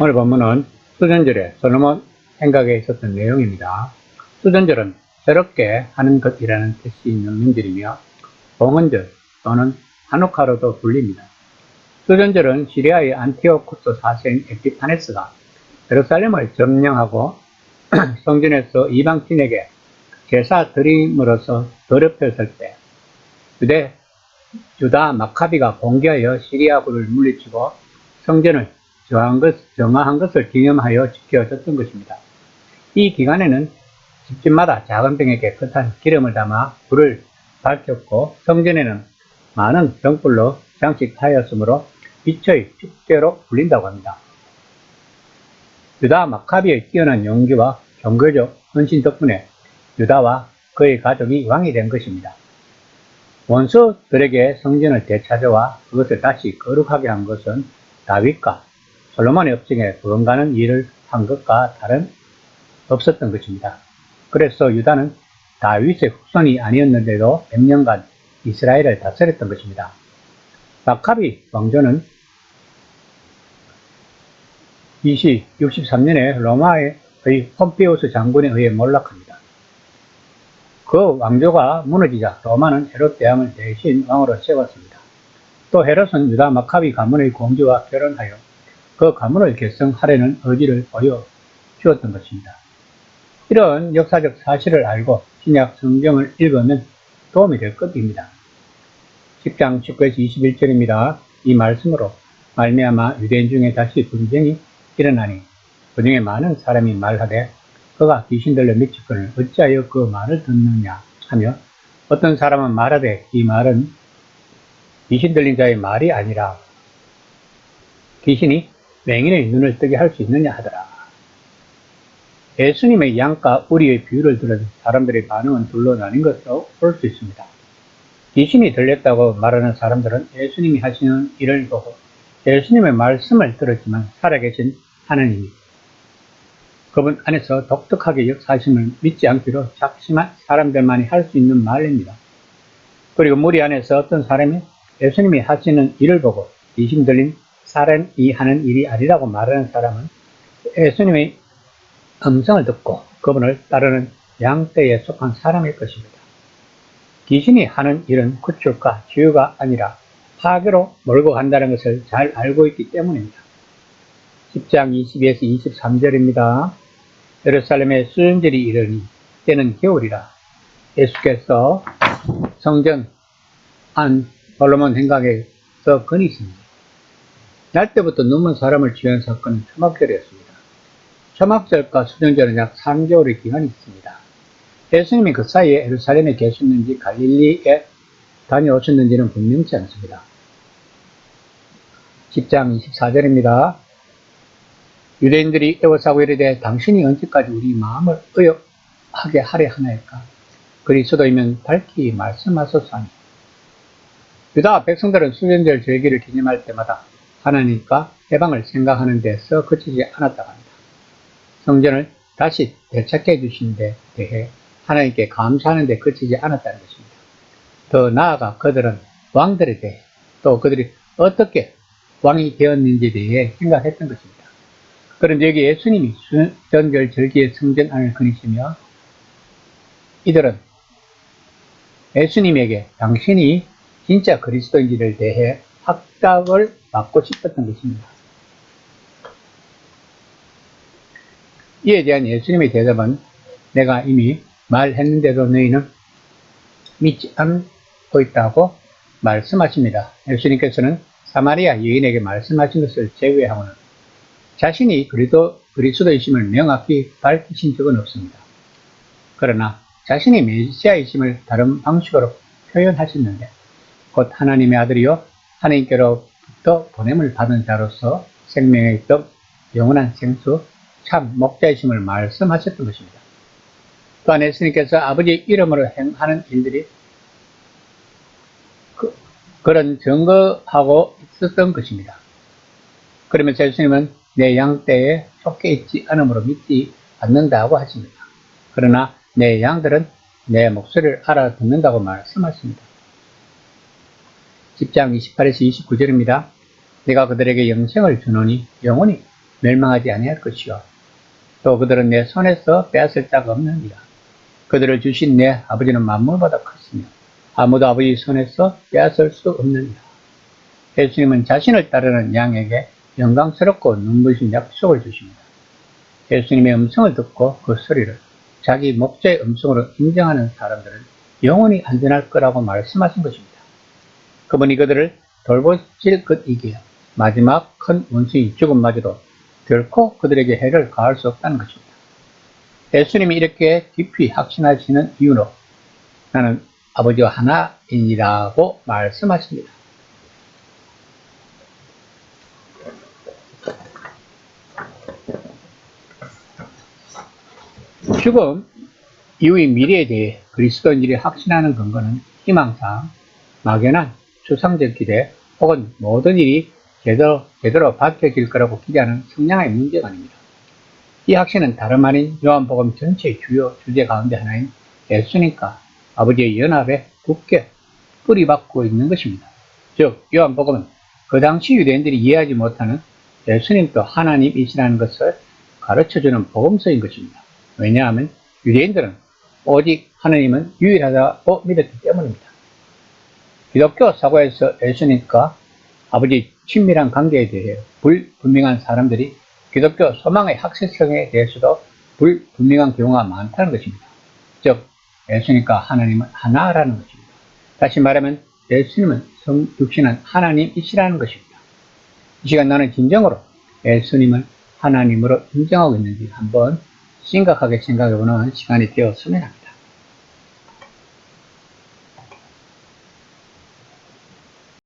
오늘 본문은 수전절에 솔로몬 생각에 있었던 내용입니다. 수전절은 새롭게 하는 것이라는 뜻이 있는 명절이며 봉헌절 또는 한옥하로도 불립니다. 수전절은 시리아의 안티오쿠스 4세 에피파네스가 예루살렘을 점령하고 성전에서 이방신에게 제사 드림으로써 더럽혔을 때 유대 유다 마카비가 봉기하여 시리아군을 물리치고 성전을 정한, 것, 정화한 것을 기념하여 지켜졌던 것입니다. 이 기간에는 집집마다 작은 병에 깨끗한 기름을 담아 불을 밝혔고 성전에는 많은 병불로 장식하였으므로 빛의 축제로 불린다고 합니다. 유다 마카비의 뛰어난 용기와 종교적 헌신 덕분에 유다와 그의 가족이 왕이 된 것입니다. 원수들에게 성전을 되찾아와 그것을 다시 거룩하게 한 것은 다윗과 솔로몬의 업적에 부응가는 일을 한 것과 다른 없었던 것입니다. 그래서 유다는 다윗의 후손이 아니었는데도 몇 년간 이스라엘을 다스렸던 것입니다. 마카비 왕조는 BC 63년에 로마의 폼피우스 장군에 의해 몰락합니다. 그 왕조가 무너지자 로마는 헤롯 대왕을 대신 왕으로 세웠습니다. 또 헤롯은 유다 마카비 가문의 공주와 결혼하여 그 가문을 결성하려는 의지를 보여 주었던 것입니다. 이런 역사적 사실을 알고 신약 성경을 읽으면 도움이 될 것입니다. 10장 19에서 21절입니다. 이 말씀으로 말미암아 유대인 중에 다시 분쟁이 일어나니 그 중에 많은 사람이 말하되 그가 귀신들로 미치거늘 어찌하여 그 말을 듣느냐 하며 어떤 사람은 말하되 이 말은 귀신 들린 자의 말이 아니라 귀신이 맹인의 눈을 뜨게 할 수 있느냐 하더라. 예수님의 양과 우리의 비유를 들은 사람들의 반응은 둘로 나뉜 것으로 볼 수 있습니다. 귀신이 들렸다고 말하는 사람들은 예수님이 하시는 일을 보고 예수님의 말씀을 들었지만 살아계신 하나님이 그분 안에서 독특하게 역사하심을 믿지 않기로 작심한 사람들만이 할 수 있는 말입니다. 그리고 무리 안에서 어떤 사람이 예수님이 하시는 일을 보고 귀신 들린 사람이 하는 일이 아니라고 말하는 사람은 예수님의 음성을 듣고 그분을 따르는 양떼에 속한 사람일 것입니다. 귀신이 하는 일은 구출과 치유가 아니라 파괴로 몰고 간다는 것을 잘 알고 있기 때문입니다. 10장 22에서 23절입니다. 예루살렘의 수련절이 이르니 때는 겨울이라 예수께서 성전 안 솔로몬 행각에서 거니십니다. 날 때부터 눈먼 사람을 치유한 사건은 초막절이었습니다. 초막절과 수련절은 약 3개월의 기간이 있습니다. 예수님이 그 사이에 예루살렘에 계셨는지 갈릴리에 다녀오셨는지는 분명치 않습니다. 10장 24절입니다. 유대인들이 애워싸고 이르되 당신이 언제까지 우리 마음을 의욕하게 하려 하나일까? 그리스도이면 밝히 말씀하소서 하니. 유다 백성들은 수련절 절기를 기념할 때마다 하나님과 해방을 생각하는 데서 그치지 않았다고 합니다. 성전을 다시 되찾게 해주신 데 대해 하나님께 감사하는 데 그치지 않았다는 것입니다. 더 나아가 그들은 왕들에 대해 또 그들이 어떻게 왕이 되었는지에 대해 생각했던 것입니다. 그런데 여기 예수님이 수전절 절기의 성전 안을 거니시며 이들은 예수님에게 당신이 진짜 그리스도인지를 대해 확답을 받고 싶었던 것입니다. 이에 대한 예수님의 대답은 내가 이미 말했는데도 너희는 믿지 않고 있다고 말씀하십니다. 예수님께서는 사마리아 여인에게 말씀하신 것을 제외하고는 자신이 그리도, 그리스도이심을 명확히 밝히신 적은 없습니다. 그러나 자신이 메시아이심을 다른 방식으로 표현하셨는데 곧 하나님의 아들이요 하나님께로 부터 보냄을 받은 자로서 생명의 떡 영원한 생수 참 목자이심을 말씀하셨던 것입니다. 또한 예수님께서 아버지의 이름으로 행하는 일들이 그, 그런 증거하고 있었던 것입니다. 그러면서 예수님은 내 양떼에 속해 있지 않으므로 믿지 않는다고 하십니다. 그러나 내 양들은 내 목소리를 알아듣는다고 말씀하십니다. 10장 28에서 29절입니다. 내가 그들에게 영생을 주노니 영원히 멸망하지 아니할 것이요. 또 그들은 내 손에서 빼앗을 자가 없느니라. 그들을 주신 내 아버지는 만물보다 컸으며 아무도 아버지 손에서 빼앗을 수 없느니라. 예수님은 자신을 따르는 양에게 영광스럽고 눈부신 약속을 주십니다. 예수님의 음성을 듣고 그 소리를 자기 목자의 음성으로 인정하는 사람들은 영원히 안전할 거라고 말씀하신 것입니다. 그분이 그들을 돌보실 것이기에 마지막 큰 원수인 죽음마저도 결코 그들에게 해를 가할 수 없다는 것입니다. 예수님이 이렇게 깊이 확신하시는 이유로 나는 아버지와 하나이라고 말씀하십니다. 죽음 이후의 미래에 대해 그리스도인들이 확신하는 근거는 희망상, 막연한 추상적 기대 혹은 모든 일이 제대로, 제대로 밝혀질 거라고 기대하는 성량의 문제가 아닙니다. 이 확신은 다름 아닌 요한복음 전체의 주요 주제 가운데 하나인 예수님과 아버지의 연합에 굳게 뿌리박고 있는 것입니다. 즉, 요한복음은 그 당시 유대인들이 이해하지 못하는 예수님도 하나님이시라는 것을 가르쳐주는 복음서인 것입니다. 왜냐하면 유대인들은 오직 하나님은 유일하다고 믿었기 때문입니다. 기독교 사고에서 예수님과 아버지 친밀한 관계에 대해 불분명한 사람들이 기독교 소망의 확실성에 대해서도 불분명한 경우가 많다는 것입니다. 즉, 예수님과 하나님은 하나라는 것입니다. 다시 말하면 예수님은 성 육신한 하나님이시라는 것입니다. 이 시간 나는 진정으로 예수님을 하나님으로 인정하고 있는지 한번 심각하게 생각해보는 시간이 되었으면 합니다.